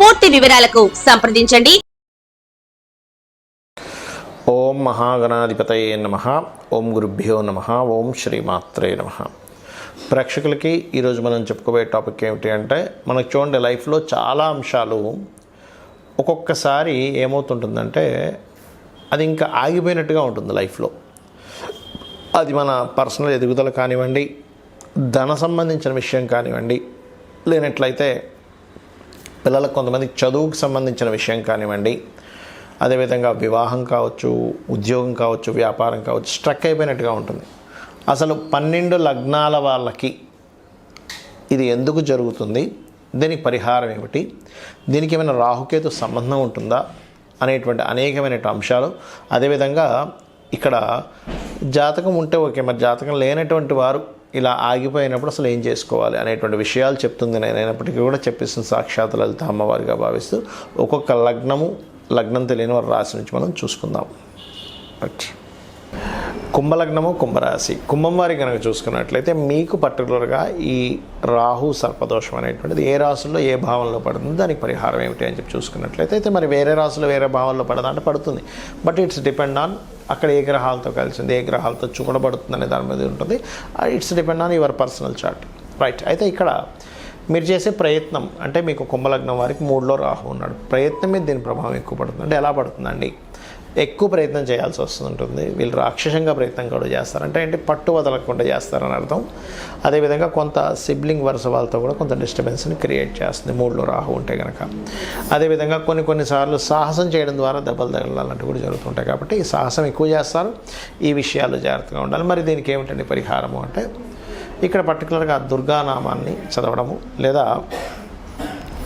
పూర్తి వివరాలకు సంప్రదించండి. ఓం మహాగణాధిపతయే నమ. ఓం గురుభ్యో నమ. ఓం శ్రీమాత్రే నమ. ప్రేక్షకులకి ఈరోజు మనం చెప్పుకోబోయే టాపిక్ ఏమిటి అంటే మనకు చూడండి లైఫ్లో చాలా అంశాలు ఒక్కొక్కసారి ఏమవుతుంటుందంటే అది ఇంకా ఆగిపోయినట్టుగా ఉంటుంది లైఫ్లో. అది మన పర్సనల్ ఎదుగుదల కానివ్వండి ధన సంబంధించిన విషయం కానివ్వండి లేనట్లయితే పిల్లలకు కొంతమంది చదువుకు సంబంధించిన విషయం కానివ్వండి అదేవిధంగా వివాహం కావచ్చు ఉద్యోగం కావచ్చు వ్యాపారం కావచ్చు స్ట్రక్ అయిపోయినట్టుగా ఉంటుంది. అసలు పన్నెండు లగ్నాల వాళ్ళకి ఇది ఎందుకు జరుగుతుంది? దీనికి పరిహారం ఏమిటి? దీనికి ఏమైనా రాహుకేతు సంబంధం ఉంటుందా? అనేటువంటి అనేకమైన అంశాలు. అదేవిధంగా ఇక్కడ జాతకం ఉంటే ఓకే మరి జాతకం లేనటువంటి వారు ఇలా ఆగిపోయినప్పుడు అసలు ఏం చేసుకోవాలి అనేటువంటి విషయాలు చెప్తుంది నేను. అయినప్పటికీ కూడా చెప్పేసిన సాక్షాత్ లలిత అమ్మవారిగా భావిస్తూ ఒక్కొక్క లగ్నము లగ్నం తెలియని వారి రాశి నుంచి మనం చూసుకుందాం. రైట్ కుంభలగ్నము కుంభరాశి. కుంభం వారి కనుక చూసుకున్నట్లయితే మీకు పర్టికులర్గా ఈ రాహు సర్పదోషం అనేటువంటిది ఏ రాశుల్లో ఏ భావంలో పడుతుంది దానికి పరిహారం ఏమిటి అని చెప్పి చూసుకున్నట్లయితే అయితే మరి వేరే రాశులు వేరే భావంలో పడదా అంటే పడుతుంది. బట్ ఇట్స్ డిపెండ్ ఆన్ అక్కడ ఏ గ్రహాలతో కలిసింది ఏ గ్రహాలతో చూడబడుతుంది అనే దాని మీద ఉంటుంది. It's depend on your personal chart. Right. అయితే ఇక్కడ మీరు చేసే ప్రయత్నం అంటే మీకు కుంభలగ్నం వారికి మూడులో రాహు ఉన్నాడు. ప్రయత్నం మీద దీని ప్రభావం ఎక్కువ పడుతుంది. అంటే ఎలా పడుతుందండి? ఎక్కువ ప్రయత్నం చేయాల్సి వస్తుంటుంది. వీళ్ళు రాక్షసంగా ప్రయత్నం కూడా చేస్తారు. అంటే ఏంటి? పట్టు వదలకుండా చేస్తారని అర్థం. అదేవిధంగా కొంత సిబ్లింగ్ వరుస వాళ్ళతో కూడా కొంత డిస్టర్బెన్స్ని క్రియేట్ చేస్తుంది. మూడులో రాహు ఉంటే కనుక అదేవిధంగా కొన్ని కొన్నిసార్లు సాహసం చేయడం ద్వారా దెబ్బలు తగలాలంటూ కూడా జరుగుతుంటాయి కాబట్టి ఈ సాహసం ఎక్కువ చేస్తారు. ఈ విషయాలు జాగ్రత్తగా ఉండాలి. మరి దీనికి ఏమిటండి పరిహారము అంటే? ఇక్కడ పర్టికులర్గా దుర్గానామాన్ని చదవడము లేదా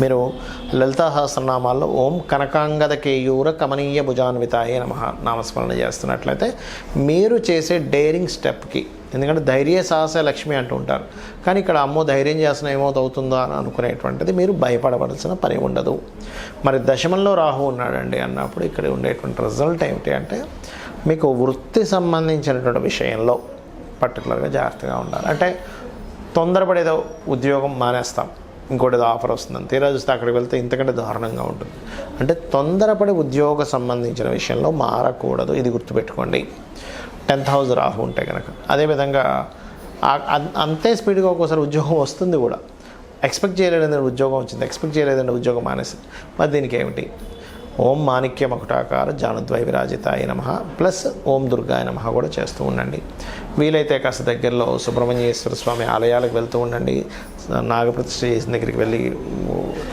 మీరు లలితా సహస్రనామాల్లో ఓం కనకాంగదకేయూర కమనీయ భుజాన్వితాయ నమ నామస్మరణ చేస్తున్నట్లయితే మీరు చేసే డేరింగ్ స్టెప్కి ఎందుకంటే ధైర్య సాహస లక్ష్మి అంటూ ఉంటారు. కానీ ఇక్కడ అమ్మో ధైర్యం చేసిన ఏమవుతుందో అని అనుకునేటువంటిది మీరు భయపడవలసిన పని ఉండదు. మరి దశమంలో రాహు ఉన్నాడండి అన్నప్పుడు ఇక్కడ ఉండేటువంటి రిజల్ట్ ఏమిటి అంటే మీకు వృత్తి సంబంధించినటువంటి విషయంలో పర్టికులర్గా జాగ్రత్తగా ఉండాలి. అంటే తొందరపడేదో ఉద్యోగం మానేస్తాం. ఇంకోటి ఆఫర్ వస్తుందని తీరా చూస్తే అక్కడికి వెళ్తే ఇంతకంటే దారుణంగా ఉంటుంది. అంటే తొందరపడి ఉద్యోగ సంబంధించిన విషయంలో మారకూడదు. ఇది గుర్తుపెట్టుకోండి. టెన్త్ హౌస్ రాహు ఉంటే కనుక అదేవిధంగా అంతే స్పీడ్గా ఒక్కోసారి ఉద్యోగం వస్తుంది కూడా. ఎక్స్పెక్ట్ చేయలేదంటే ఉద్యోగం వచ్చింది. ఎక్స్పెక్ట్ చేయలేదంటే ఉద్యోగం మానేసింది. మరి దీనికి ఏమిటి? ఓం మాణిక్య మకుటాకార జానుద్వై విరాజితాయ నమ. ప్లస్ ఓం దుర్గాయ నమ కూడా చేస్తూ ఉండండి. వీలైతే కాస్త దగ్గరలో సుబ్రహ్మణ్యేశ్వర స్వామి ఆలయాలకు వెళ్తూ ఉండండి. నాగప్రతిష్ఠ చేసిన దగ్గరికి వెళ్ళి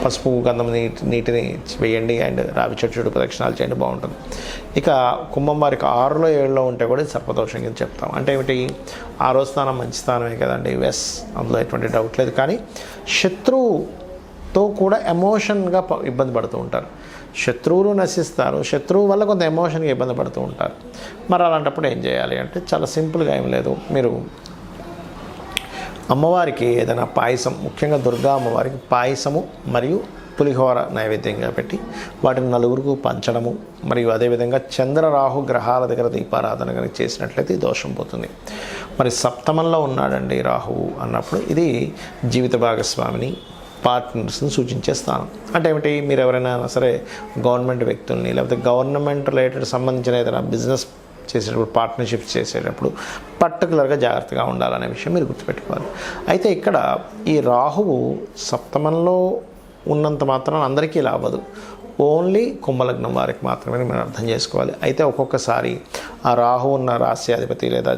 పసుపు గంధం నీటి నీటిని వేయండి అండ్ రావి చెట్టు చుట్టూ ప్రదక్షిణాలు చేయండి బాగుంటుంది. ఇక కుంభం వారికి ఆరులో ఏడులో ఉంటే కూడా సర్పదోషం కింద చెప్తాం. అంటే ఏమిటి? ఆరో స్థానం మంచి స్థానమే కదండి. ఎస్ అందులో ఎటువంటి డౌట్ లేదు. కానీ శత్రువుతో కూడా ఎమోషన్గా ఇబ్బంది పడుతూ ఉంటారు. శత్రువులు నశిస్తారు. శత్రువు వల్ల కొంత ఎమోషన్గా ఇబ్బంది పడుతూ ఉంటారు. మరి అలాంటప్పుడు ఏం చేయాలి అంటే చాలా సింపుల్గా ఏం లేదు. మీరు అమ్మవారికి ఏదైనా పాయసం ముఖ్యంగా దుర్గా అమ్మవారికి పాయసము మరియు పులిహోర నైవేద్యంగా పెట్టి వాటిని నలుగురికి పంచడము మరియు అదేవిధంగా చంద్రరాహు గ్రహాల దగ్గర దీపారాధన కనుక చేసినట్లయితే దోషం పోతుంది. మరి సప్తమంలో ఉన్నాడండి రాహువు అన్నప్పుడు ఇది జీవిత భాగస్వామిని పార్ట్నర్స్ని సూచించే స్థానం. అంటే ఏమిటి? మీరు ఎవరైనా సరే గవర్నమెంట్ వ్యక్తుల్ని లేకపోతే గవర్నమెంట్ రిలేటెడ్ సంబంధించిన ఏదైనా బిజినెస్ చేసేటప్పుడు పార్ట్నర్షిప్స్ చేసేటప్పుడు పర్టికులర్గా జాగ్రత్తగా ఉండాలనే విషయం మీరు గుర్తుపెట్టుకోవాలి. అయితే ఇక్కడ ఈ రాహువు సప్తమంలో ఉన్నంత మాత్రం అందరికీ లాభదు ఓన్లీ కుంభలగ్నం వారికి మాత్రమే మనం అర్థం చేసుకోవాలి. అయితే ఒక్కొక్కసారి ఆ రాహు ఉన్న రాస్యాధిపతి లేదా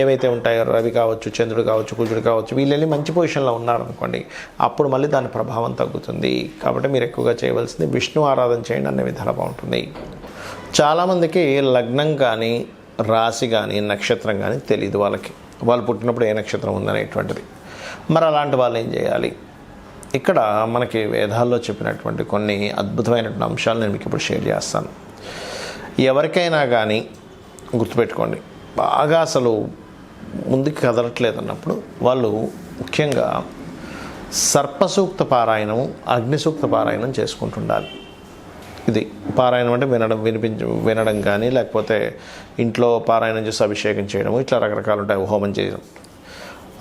ఏవైతే ఉంటాయో రవి కావచ్చు చంద్రుడు కావచ్చు కుజుడు కావచ్చు వీళ్ళు మంచి పొజిషన్లో ఉన్నారనుకోండి అప్పుడు మళ్ళీ దాని ప్రభావం తగ్గుతుంది. కాబట్టి మీరు ఎక్కువగా చేయవలసింది విష్ణు ఆరాధన చేయండి అనే విధానం బాగుంటుంది. చాలామందికి లగ్నం కానీ రాశి కానీ నక్షత్రం కానీ తెలియదు వాళ్ళకి. వాళ్ళు పుట్టినప్పుడు ఏ నక్షత్రం ఉందనేటువంటిది. మరి అలాంటి వాళ్ళు ఏం చేయాలి? ఇక్కడ మనకి వేదాల్లో చెప్పినటువంటి కొన్ని అద్భుతమైనటువంటి అంశాలు నేను మీకు ఇప్పుడు షేర్ చేస్తాను. ఎవరికైనా కానీ గుర్తుపెట్టుకోండి. బాగా అసలు ముందుకు కదలట్లేదు అన్నప్పుడు వాళ్ళు ముఖ్యంగా సర్పసూక్త పారాయణం అగ్నిసూక్త పారాయణం చేసుకుంటుండాలి. ఇది పారాయణం అంటే వినడం వినిపించ వినడం కానీ లేకపోతే ఇంట్లో పారాయణం చేసి అభిషేకం చేయడం ఇట్లా రకరకాలు ఉంటాయి హోమం చేయడం.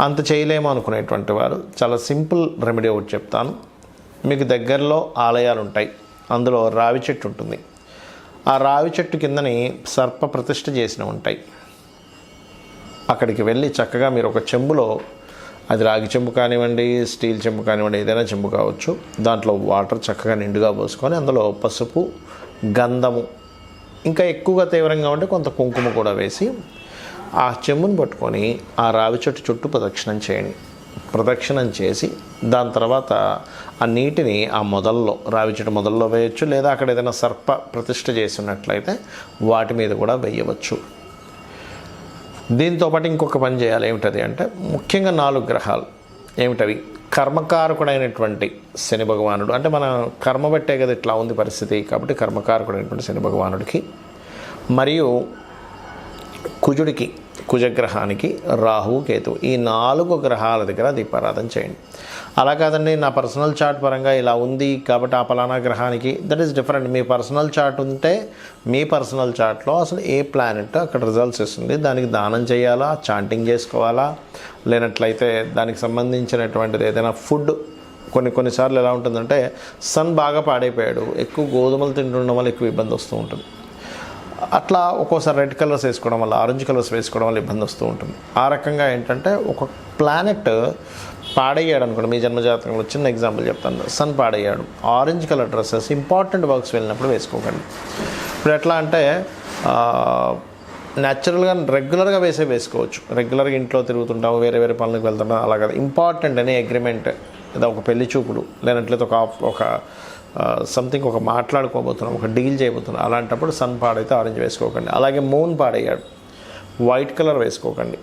అంత చేయలేము అనుకునేటువంటి వారు చాలా సింపుల్ రెమెడీ ఒకటి చెప్తాను. మీకు దగ్గరలో ఆలయాలు ఉంటాయి అందులో రావి చెట్టు ఉంటుంది. ఆ రావి చెట్టు కిందని సర్ప ప్రతిష్ఠ చేసినవి ఉంటాయి. అక్కడికి వెళ్ళి చక్కగా మీరు ఒక చెంబులో అది రాగి చెంబు కానివ్వండి స్టీల్ చెంబు కానివ్వండి ఏదైనా చెంబు కావచ్చు దాంట్లో వాటర్ చక్కగా నిండుగా పోసుకొని అందులో పసుపు గంధము ఇంకా ఎక్కువగా తీవ్రంగా ఉంటే కొంత కుంకుమ కూడా వేసి ఆ చెంబును పట్టుకొని ఆ రావి చెట్టు చుట్టూ ప్రదక్షిణం చేయండి. ప్రదక్షిణం చేసి దాని తర్వాత ఆ నీటిని ఆ మొదల్లో రావి చెట్టు మొదల్లో వేయచ్చు లేదా అక్కడ ఏదైనా సర్ప ప్రతిష్ట చేసి ఉన్నట్లయితే వాటి మీద కూడా వేయవచ్చు. దీంతో పాటు ఇంకొక పని చేయాలి. ఏమిటది అంటే ముఖ్యంగా నాలుగు గ్రహాలు. ఏమిటవి? కర్మకారకుడైనటువంటి శని భగవానుడు. అంటే మన కర్మ బట్టే కదా ఇట్లా ఉంది పరిస్థితి. కాబట్టి కర్మకారకుడైనటువంటి శని భగవానుడికి మరియు కుజుడికి కుజగ్రహానికి రాహువు కేతు. ఈ నాలుగు గ్రహాల దగ్గర దీపారాధన చేయండి. అలా కాదండి నా పర్సనల్ చార్ట్ పరంగా ఇలా ఉంది కాబట్టి ఆ పలానా గ్రహానికి దట్ ఈస్ డిఫరెంట్. మీ పర్సనల్ చార్ట్ ఉంటే మీ పర్సనల్ చార్ట్లో అసలు ఏ ప్లానెట్ అక్కడ రిజల్ట్స్ ఇస్తుంది? దానికి దానం చేయాలా? చాంటింగ్ చేసుకోవాలా? లేనట్లయితే దానికి సంబంధించినటువంటిది ఏదైనా ఫుడ్ కొన్ని కొన్నిసార్లు ఎలా ఉంటుందంటే సన్ బాగా పాడైపోయాడు. ఎక్కువ గోధుమలు తింటుండడం వల్ల ఎక్కువ ఇబ్బంది వస్తూ ఉంటుంది. అట్లా ఒక్కోసారి రెడ్ కలర్స్ వేసుకోవడం వల్ల ఆరెంజ్ కలర్స్ వేసుకోవడం వల్ల ఇబ్బంది వస్తూ ఉంటుంది. ఆ రకంగా ఏంటంటే ఒక ప్లానెట్ పాడయ్యాడు అనుకోండి మీ జన్మజాతకంలో చిన్న ఎగ్జాంపుల్ చెప్తాను. Sun పాడయ్యాడు. Orange colour dresses important works వెళ్ళినప్పుడు వేసుకోకండి. ఇప్పుడు ఎట్లా అంటే న్యాచురల్గా రెగ్యులర్గా వేసే వేసుకోవచ్చు. రెగ్యులర్గా ఇంట్లో తిరుగుతుంటాము వేరే వేరే పనులకు వెళ్తుంటాం అలాగే ఇంపార్టెంట్ అనే అగ్రిమెంట్ లేదా ఒక పెళ్ళి చూపులు లేనట్లయితే ఒక ఒక సంథింగ్ ఒక మాట్లాడుకోబోతున్నాం ఒక డీల్ చేయబోతున్నాం. అలాంటప్పుడు సన్ పాడైతే ఆరెంజ్ వేసుకోకండి. అలాగే మూన్ పాడయ్యాడు. వైట్ కలర్ వేసుకోకండి.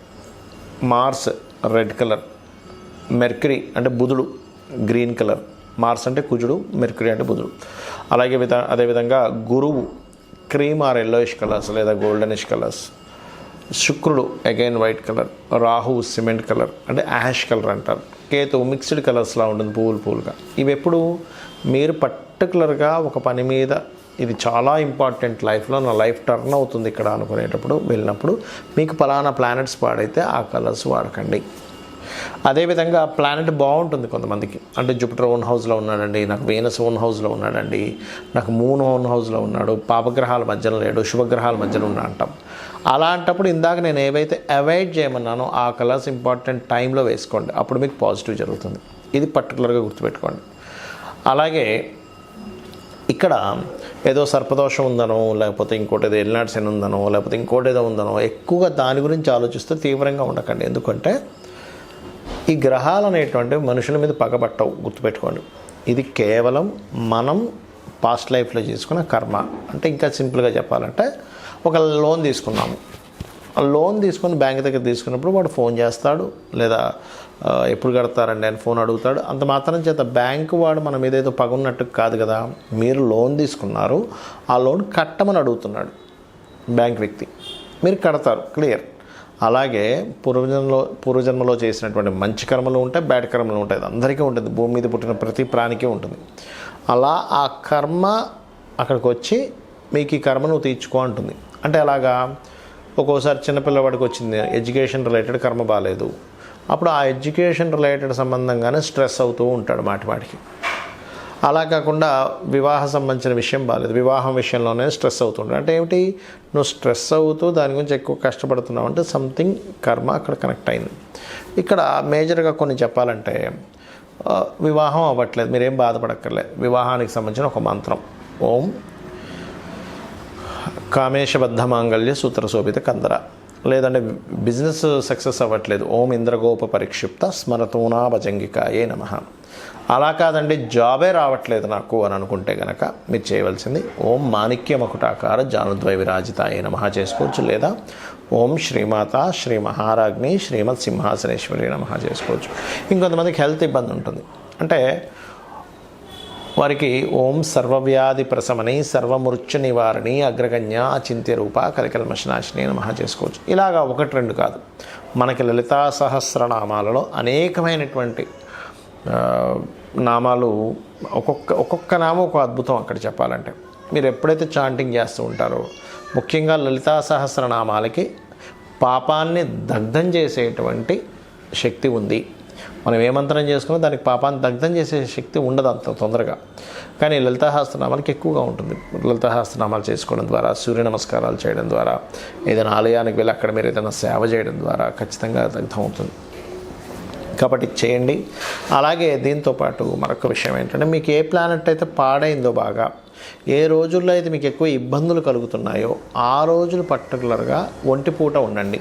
మార్స్ రెడ్ కలర్ మెర్క్యూరీ అంటే బుధుడు గ్రీన్ కలర్ మార్స్ అంటే కుజుడు మెర్క్యూరీ అంటే బుధుడు. అలాగే విధ అదేవిధంగా గురువు క్రీమ్ ఆర్ ఎల్లోయిష్ కలర్స్ లేదా గోల్డెనిష్ కలర్స్ శుక్రుడు again white colour Rahu cement colour అంటే యాష్ కలర్ అంటారు. కేతు మిక్స్డ్ కలర్స్లా ఉంటుంది పువ్వులు పువ్వులుగా ఇవి ఎప్పుడు? మీరు పర్టికులర్గా ఒక పని మీద ఇది చాలా ఇంపార్టెంట్ లైఫ్లో నా లైఫ్ టర్న్ అవుతుంది ఇక్కడ అనుకునేటప్పుడు వెళ్ళినప్పుడు మీకు పలానా ప్లానెట్స్ పాడైతే ఆ కలర్స్ వాడకండి. అదేవిధంగా ప్లానెట్ బాగుంటుంది కొంతమందికి. అంటే జూపిటర్ ఓన్ హౌస్లో ఉన్నాడండి నాకు వేనస్ ఓన్ హౌస్లో ఉన్నాడండి నాకు మూన్ ఓన్ హౌస్లో ఉన్నాడు పాపగ్రహాల మధ్యలో లేడు శుభగ్రహాల మధ్యలో ఉన్నా అంటాం. అలాంటప్పుడు ఇందాక నేను ఏవైతే అవాయిడ్ చేయమన్నానో ఆ కలర్స్ ఇంపార్టెంట్ టైంలో వేసుకోండి. అప్పుడు మీకు పాజిటివ్ జరుగుతుంది. ఇది పర్టికులర్గా గుర్తుపెట్టుకోండి. అలాగే ఇక్కడ ఏదో సర్పదోషం ఉందనో లేకపోతే ఇంకోటి ఏదో ఎల్నాడ్సెన్ ఉందనో లేకపోతే ఇంకోటి ఏదో ఉందనో ఎక్కువగా దాని గురించి ఆలోచిస్తే తీవ్రంగా ఉండకండి. ఎందుకంటే ఈ గ్రహాలు అనేటువంటివి మనుషుల మీద పగబట్టవు. గుర్తుపెట్టుకోండి. ఇది కేవలం మనం పాస్ట్ లైఫ్లో చేసుకున్న కర్మ. అంటే ఇంకా సింపుల్గా చెప్పాలంటే ఒక లోన్ తీసుకున్నాము. ఆ లోన్ తీసుకొని బ్యాంక్ దగ్గర తీసుకున్నప్పుడు వాడు ఫోన్ చేస్తాడు లేదా ఎప్పుడు కడతారండి అని ఫోన్ అడుగుతాడు. అంత మాత్రం చేత బ్యాంకు వాడు మన మీద ఏదో పగున్నట్టు కాదు కదా మీరు లోన్ తీసుకున్నారు ఆ లోన్ కట్టమని అడుగుతున్నాడు బ్యాంక్ వ్యక్తి. మీరు కడతారు క్లియర్. అలాగే పూర్వజన్మలో పూర్వజన్మలో చేసినటువంటి మంచి కర్మలు ఉంటాయి బ్యాడ్ కర్మలు ఉంటాయి. అందరికీ ఉంటుంది. భూమి మీద పుట్టిన ప్రతి ప్రాణికి ఉంటుంది. అలా ఆ కర్మ అక్కడికి వచ్చి మీకు ఈ కర్మ నువ్వు తీర్చుకో అంటుంది. అంటే అలాగా ఒక్కోసారి చిన్నపిల్లవాడికి వచ్చింది ఎడ్యుకేషన్ రిలేటెడ్ కర్మ బాగాలేదు అప్పుడు ఆ ఎడ్యుకేషన్ రిలేటెడ్ సంబంధంగానే స్ట్రెస్ అవుతూ ఉంటాడు మాటి మాటికి. అలా కాకుండా వివాహ సంబంధించిన విషయం బాగాలేదు వివాహం విషయంలోనే స్ట్రెస్ అవుతుంటాడు. అంటే ఏమిటి? నువ్వు స్ట్రెస్ అవుతూ దాని గురించి ఎక్కువ కష్టపడుతున్నావు అంటే సంథింగ్ కర్మ అక్కడ కనెక్ట్ అయింది. ఇక్కడ మేజర్గా కొన్ని చెప్పాలంటే వివాహం అవ్వట్లేదు. మీరేం బాధపడక్కర్లేదు వివాహానికి సంబంధించిన ఒక మంత్రం. ఓం కామేశబద్ధమాంగళ్య సూత్రశోభిత సూత్ర శోభిత కందర. లేదంటే బిజినెస్ సక్సెస్ అవ్వట్లేదు. ఓం ఇంద్రగోప పరిక్షిప్త స్మరతూనా భజంగికాయే నమ. అలా కాదండి జాబే రావట్లేదు నాకు అని అనుకుంటే గనక మీరు చేయవలసింది ఓం మాణిక్యమకుటాకార జానుద్వై విరాజితాయే నమ చేసుకోవచ్చు. లేదా ఓం శ్రీమాత శ్రీ మహారాజ్ని శ్రీమత్ సింహాసనేశ్వరి నమ చేసుకోవచ్చు. ఇంకొంతమందికి హెల్త్ ఇబ్బంది ఉంటుంది. అంటే వారికి ఓం సర్వవ్యాధి ప్రసమని సర్వమృత్యు నివారణి అగ్రగణ్య అచింత్య రూప కలికల్మశనాశిని నమః చేసుకోవచ్చు. ఇలాగా ఒకటి రెండు కాదు. మనకి లలితా సహస్రనామాలలో అనేకమైనటువంటి నామాలు ఒక్కొక్క ఒక్కొక్క నామం ఒక అద్భుతం అక్కడ చెప్పాలంటే. మీరు ఎప్పుడైతే చాంటింగ్ చేస్తూ ఉంటారో ముఖ్యంగా లలితా సహస్రనామాలకి పాపాన్ని దగ్ధం చేసేటువంటి శక్తి ఉంది. మనం ఏ మంత్రం చేసుకున్నా దానికి పాపాన్ని దగ్ధం చేసే శక్తి ఉండదు అంత తొందరగా. కానీ లలితాహాస్త్రనామాలకి ఎక్కువగా ఉంటుంది. లలితాహాస్త్రనామాలు చేసుకోవడం ద్వారా సూర్య నమస్కారాలు చేయడం ద్వారా ఏదైనా ఆలయానికి వెళ్ళి అక్కడ మీరు ఏదైనా సేవ చేయడం ద్వారా ఖచ్చితంగా దగ్ధం అవుతుంది. కాబట్టి చేయండి. అలాగే దీంతో పాటు మరొక విషయం ఏంటంటే మీకు ఏ ప్లానెట్ అయితే పాడైందో బాగా ఏ రోజుల్లో అయితే మీకు ఎక్కువ ఇబ్బందులు కలుగుతున్నాయో ఆ రోజులు పర్టికులర్గా ఒంటిపూట ఉండండి.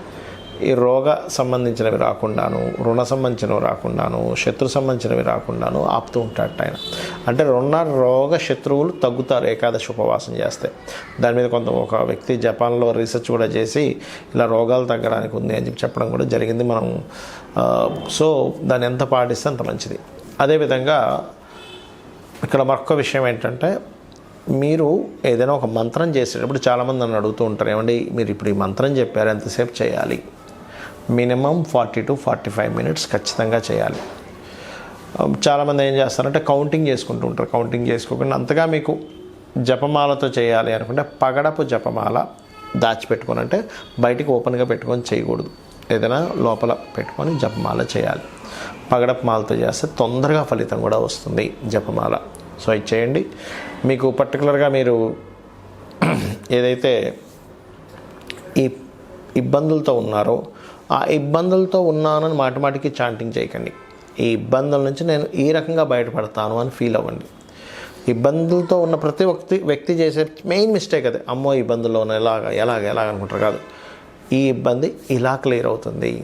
ఈ రోగ సంబంధించినవి రాకుండాను రుణ సంబంధించినవి రాకుండాను శత్రు సంబంధించినవి రాకుండాను ఆపుతూ ఉంటాడు ఆయన. అంటే రుణ రోగ శత్రువులు తగ్గుతారు ఏకాదశి ఉపవాసం చేస్తే. దాని మీద కొంత ఒక వ్యక్తి జపాన్లో రీసెర్చ్ కూడా చేసి ఇలా రోగాలు తగ్గడానికి ఉంది అని చెప్పి చెప్పడం కూడా జరిగింది. మనం సో దాన్ని ఎంత పాటిస్తే అంత మంచిది. అదేవిధంగా ఇక్కడ మరొక విషయం ఏంటంటే మీరు ఏదైనా ఒక మంత్రం చేసేటప్పుడు చాలామంది నన్ను అడుగుతూ ఉంటారు ఏమండి మీరు ఇప్పుడు ఈ మంత్రం చెప్పారు ఎంతసేపు చేయాలి? Minimum forty to forty five minutes ఖచ్చితంగా చేయాలి. చాలామంది ఏం చేస్తారంటే కౌంటింగ్ చేసుకుంటూ ఉంటారు. కౌంటింగ్ చేసుకోకుండా అంతగా మీకు జపమాలతో చేయాలి అనుకుంటే పగడపు జపమాల దాచిపెట్టుకొని అంటే బయటికి ఓపెన్గా పెట్టుకొని చేయకూడదు. ఏదైనా లోపల పెట్టుకొని జపమాల చేయాలి. పగడపు మాలతో చేస్తే తొందరగా ఫలితం కూడా వస్తుంది జపమాల. సో ఇది చేయండి. మీకు పర్టికులర్గా మీరు ఏదైతే ఈ ఇబ్బందులతో ఉన్నారో ఆ ఇబ్బందులతో ఉన్నానని మాటిమాటికి చాంటింగ్ చేయకండి. ఈ ఇబ్బందుల నుంచి నేను ఈ రకంగా బయటపడతాను అని ఫీల్ అవ్వండి. ఇబ్బందులతో ఉన్న ప్రతి వ్యక్తి వ్యక్తి చేసే మెయిన్ మిస్టేక్ అదే. అమ్మో ఇబ్బందుల్లో ఉన్న ఎలాగ ఎలాగ ఎలాగ అనుకుంటారు కాదు. ఈ ఇబ్బంది ఇలా క్లియర్ అవుతుంది.